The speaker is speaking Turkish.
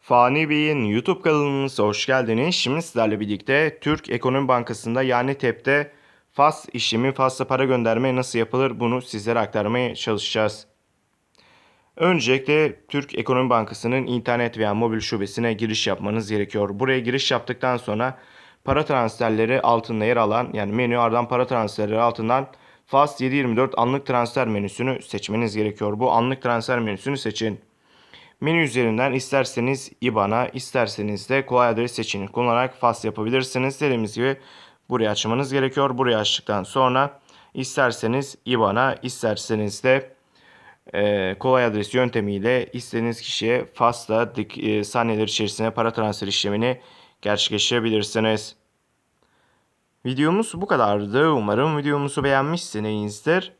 Fani Bey'in YouTube kanalımıza hoş geldiniz. Şimdi sizlerle birlikte Türk Ekonomi Bankası'nda yani TEP'te FAS işlemi, FAS'la para gönderme nasıl yapılır bunu sizlere aktarmaya çalışacağız. Öncelikle Türk Ekonomi Bankası'nın internet veya mobil şubesine giriş yapmanız gerekiyor. Buraya giriş yaptıktan sonra para transferleri altında yer alan yani menü ardından para transferleri altından FAS 724 anlık transfer menüsünü seçmeniz gerekiyor. Bu anlık transfer menüsünü seçin. Menü üzerinden isterseniz IBAN'a, isterseniz de kolay adres seçeneği kullanarak FAS yapabilirsiniz. Dediğimiz gibi burayı açmanız gerekiyor. Burayı açtıktan sonra isterseniz IBAN'a, isterseniz de e, kolay adres yöntemiyle istediğiniz kişiye FAS'la e, saniyeler içerisinde para transfer işlemini gerçekleştirebilirsiniz. Videomuz bu kadardı. Umarım videomuzu beğenmişsinizdir.